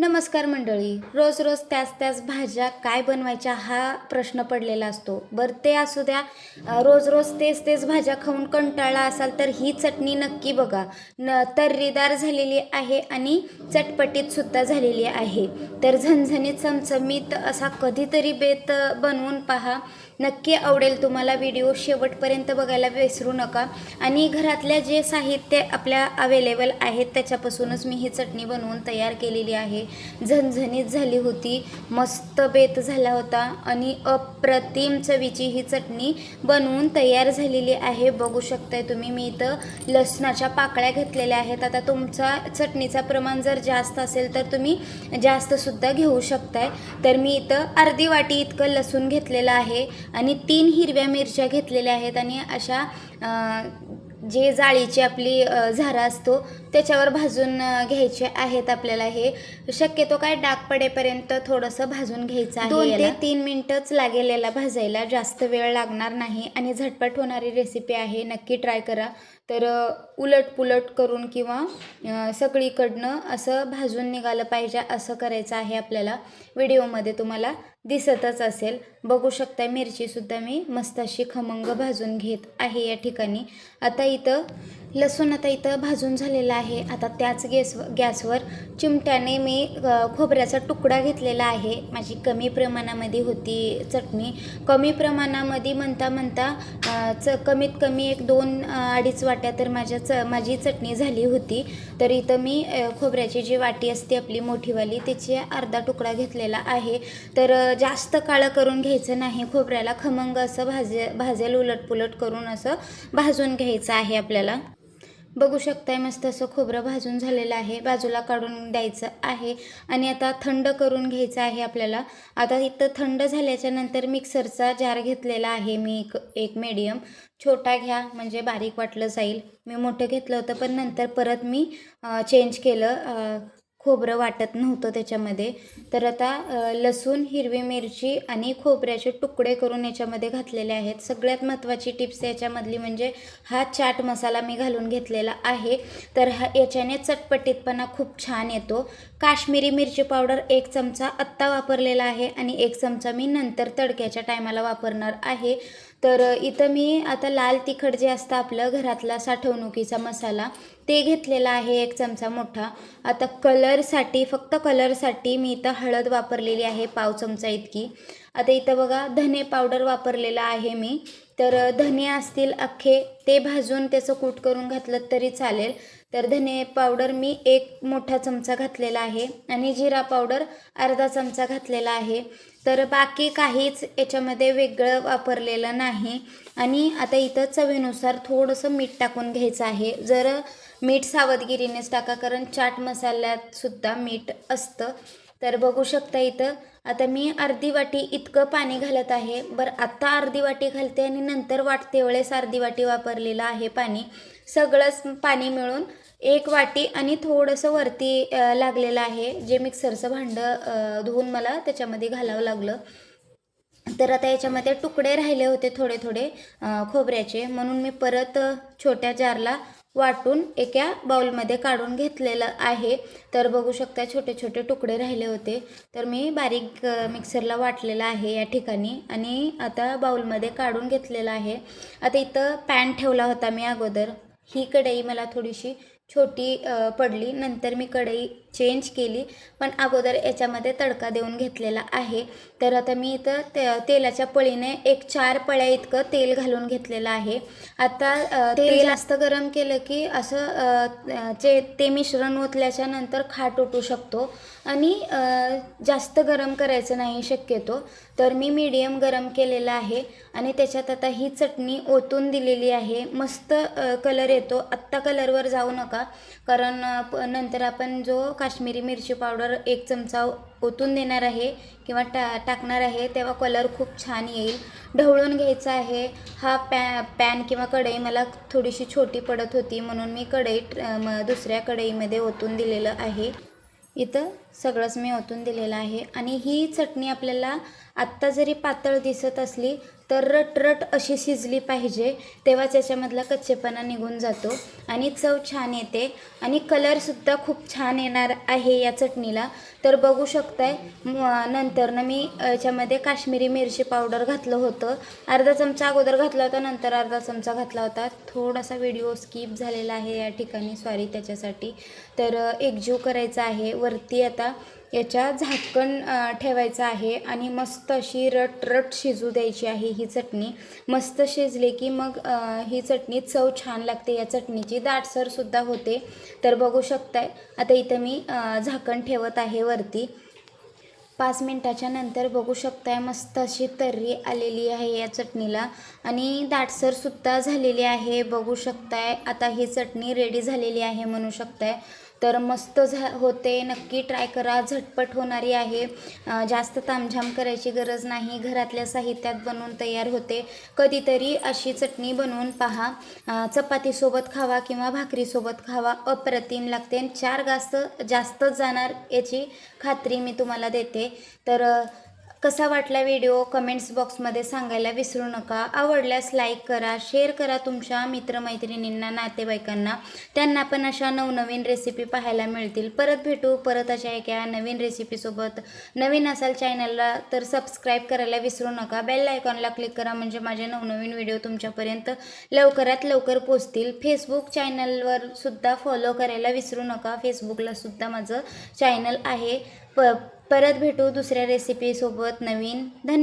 नमस्कार मंडळी. रोज रोज त्याच त्याच भाज्या काय बनवायच्या हा प्रश्न पडलेला असतो. बरं ते असू द्या. रोज रोज तेच तेच भाज्या खाऊन कंटाळला असाल तर ही चटणी नक्की बघा. न तर्रीदार झालेली आहे आणि चटपटीतसुद्धा झालेली आहे. तर झणझणीत चमचमीत असा कधीतरी बेत बनवून पहा. नक्की आवडेल तुम्हाला व्हिडिओ. शेवटपर्यंत बघायला विसरू नका. आणि घरातल्या जे साहित्य आपल्या अवेलेबल आहेत त्याच्यापासूनच मी ही चटणी बनवून तयार केलेली आहे. झणझणीत झाली होती. मस्त बेत झाला होता आणि अप्रतिम चवीची ही चटणी बनवून तयार झालेली आहे. बघू शकताय तुम्ही मी इथं लसणाच्या पाकळ्या घेतलेल्या आहेत. आता तुमचा चटणीचा प्रमाण जर जास्त असेल तर तुम्ही जास्तसुद्धा घेऊ शकताय. तर मी इथं अर्धी वाटी इतकं लसूण घेतलेलं आहे आणि तीन हिरव्या मिरच्या घेतलेल्या आहेत आणि अशा जे जाळीची आपली झारा असतो त्याच्यावर भाजून घ्यायचे आहेत आपल्याला हे. शक्यतो काय डाग पडेपर्यंत थोडंसं भाजून घ्यायचं आहे दोन ते तीन मिनिटच लागेल याला भाजायला जास्त वेळ लागणार नाही आणि झटपट होणारी रेसिपी आहे. नक्की ट्राय करा. तर उलटपुलट करून किंवा सगळीकडनं असं भाजून निघालं पाहिजे असं करायचं आहे आपल्याला. व्हिडिओमध्ये तुम्हाला दिसतच असेल. बघू शकता मिरचीसुद्धा मी मस्त अशी खमंग भाजून घेत आहे या ठिकाणी. आता इथं लसूण आता इथं भाजून झालेला आहे. आता त्याच गॅस गॅसवर चिमट्याने मी खोबऱ्याचा तुकडा घेतलेला आहे. माझी कमी प्रमाणामध्ये होती चटणी. कमी प्रमाणामध्ये म्हणता म्हणता च कमीत कमी एक दोन अडीच वाट्या तर माझ्या च माझी चटणी झाली होती. तर इथं मी खोबऱ्याची जी वाटी असते आपली मोठीवाली त्याची अर्धा तुकडा घेतलेला आहे. तर जास्त काळं करून घ्यायचं नाही. खोबऱ्याला खमंग असं भाजे भाजेल उलटपुलट करून असं भाजून घ्यायचं आहे आपल्याला. बघू शकताय मस्त असं खोबरं भाजून झालेलं आहे. बाजूला काढून द्यायचं आहे. आणि आता थंड करून घ्यायचं आहे आपल्याला. आता इथं थंड झाल्याच्यानंतर मिक्सरचा जार घेतलेला आहे मी एक एक मीडियम छोटा घ्या म्हणजे बारीक वाटलं जाईल. मी मोठं घेतलं होतं पण नंतर परत मी चेंज केलं खोबरं वाटत नव्हतं त्याच्यामध्ये. तर आता लसूण हिरवी मिरची आणि खोबऱ्याचे तुकडे करून याच्यामध्ये घातलेले आहेत. सगळ्यात महत्त्वाची टिप्स याच्यामधली म्हणजे हा चाट मसाला मी घालून घेतलेला आहे. तर हा याच्याने चटपटीतपणा खूप छान येतो. काश्मीरी मिरची पावडर एक चमचा आत्ता वापरलेला आहे आणि एक चमचा मी नंतर तडक्याच्या टायमाला वापरणार आहे. तर इथं मी आता लाल तिखट जे असतं आपलं घरातला साठवणुकीचा मसाला ते घेतलेला आहे एक चमचा मोठा. आता कलरसाठी फक्त कलरसाठी मी इथं हळद वापरलेली आहे पाव चमचा इतकी. आता इथं बघा धने पावडर वापरलेला आहे मी. तर धने असतील अख्खे ते भाजून त्याचं कूट करून घातलं तरी चालेल. तर धने पावडर मी एक मोठा चमचा घातलेला आहे आणि जिरा पावडर अर्धा चमचा घातलेला आहे. तर बाकी काहीच याच्यामध्ये वेगळं वापरलेलं नाही. आणि आता इथं चवीनुसार थोडंसं मीठ टाकून घ्यायचं आहे. जर मीठ सावधगिरीनेच टाका कारण चाट मसाल्यातसुद्धा मीठ असतं. तर बघू शकता इथं आता मी अर्धी वाटी इतकं पाणी घालत आहे. बरं आत्ता अर्धी वाटी घालते आणि नंतर वाटते वेळेस अर्धी वाटी वापरलेलं आहे पाणी. सगळंच पाणी मिळून एक वाटी आणि थोडंसं वरती लागलेलं आहे. जे मिक्सरचं भांडं धुवून मला त्याच्यामध्ये घालावं लागलं. तर आता याच्यामध्ये तुकडे राहिले होते थोडे थोडे खोबऱ्याचे. म्हणून मी परत छोट्या जारला वाटून एका बाउलमध्ये काढून घेतलेलं आहे. तर बघू शकता छोटे छोटे तुकडे राहिले होते. तर मी बारीक मिक्सरला वाटलेलं आहे या ठिकाणी. आणि आता बाउलमध्ये काढून घेतलेलं आहे. आता इथं पॅन ठेवला होता मी अगोदर. ही कढई मला थोडीशी छोटी पडली. नंतर मी कढई चेंज केली. पण अगोदर याच्यामध्ये तडका देऊन घेतलेला आहे. तर आता मी इथं ते तेलाच्या पळीने एक चार पळ्या इतकं तेल घालून घेतलेलं आहे. आता तेल जास्त गरम केलं की असं जे ते मिश्रण ओतल्याच्या नंतर खाट उठू शकतो. आणि जास्त गरम करायचं नाही शक्यतो. तर मी मीडियम गरम केलेलं आहे आणि त्याच्यात आता ही चटणी ओतून दिलेली आहे. मस्त कलर येतो. आत्ता कलरवर जाऊ नका कारण प- नंतर आपण जो काश्मीरी मिरची पावडर एक चमचा ओतून देणार आहे किंवा टा टाकणार आहे तेव्हा कलर खूप छान येईल. ढवळून घ्यायचा आहे. हा पॅ पॅन किंवा कढई मला थोडीशी छोटी पडत होती म्हणून मी कढई म- दुसऱ्या कढईमध्ये ओतून दिलेलं आहे. इथं सगळंच मी ओतून दिलेलं आहे. आणि ही चटणी आपल्याला आत्ता जरी पातळ दिसत असली तर रटरट अशी शिजली पाहिजे तेव्हाच याच्यामधला कच्चेपणा निघून जातो आणि चव छान येते आणि कलरसुद्धा खूप छान येणार आहे या चटणीला. तर बघू शकताय नंतरनं मी याच्यामध्ये काश्मीरी मिरची पावडर घातलं होतं. अर्धा चमचा अगोदर घातला होता नंतर अर्धा चमचा घातला होता. थोडासा व्हिडिओ स्किप झालेला आहे या ठिकाणी सॉरी त्याच्यासाठी. तर एकजीव करायचा आहे. वरती आता याच्या झाकण ठेवायचं आहे आणि मस्त अशी रट रट शिजू द्यायची आहे ही चटणी. मस्त शिजले की मग ही चटणी चव छान लागते. या चटणीची दाटसरसुद्धा होते. तर बघू शकताय. आता इथं मी झाकण ठेवत आहे वरती. पाच मिनटाच्या नंतर बघू शकताय मस्त अशी तर्री आलेली आहे या चटणीला. आणि दाटसरसुद्धा झालेली आहे. बघू शकताय. आता ही चटणी रेडी झालेली आहे म्हणू शकताय. तर मस्त झा होते. नक्की ट्राय करा. झटपट होणारी आहे. जास्त तामझाम करायची गरज नाही. घरातल्या साहित्यात बनवून तयार होते. कधीतरी अशी चटणी बनवून पहा. चपातीसोबत खावा किंवा भाकरीसोबत खावा. अप्रतिम लागते. चार गास्त जास्तच जाणार याची खात्री मी तुम्हाला देते. तर कसा वाटला व्हिडिओ कमेंट्स बॉक्समध्ये सांगायला विसरू नका. आवडल्यास लाईक करा शेअर करा तुमच्या मित्रमैत्रिणींना नातेवाईकांना. त्यांना पण अशा नवनवीन रेसिपी पाहायला मिळतील. परत भेटू परत अशा एका नवीन रेसिपीसोबत नवीन असाल चॅनलला तर सबस्क्राईब करायला विसरू नका. बेल आयकॉनला क्लिक करा म्हणजे माझे नवनवीन व्हिडिओ तुमच्यापर्यंत लवकरात लवकर पोचतील फेसबुक चॅनलवर सुद्धा फॉलो करायला विसरू नका. फेसबुकला सुद्धा माझं चॅनल आहे. प परत भेटू दुसऱ्या रेसिपीसोबत नवीन. धन्यवाद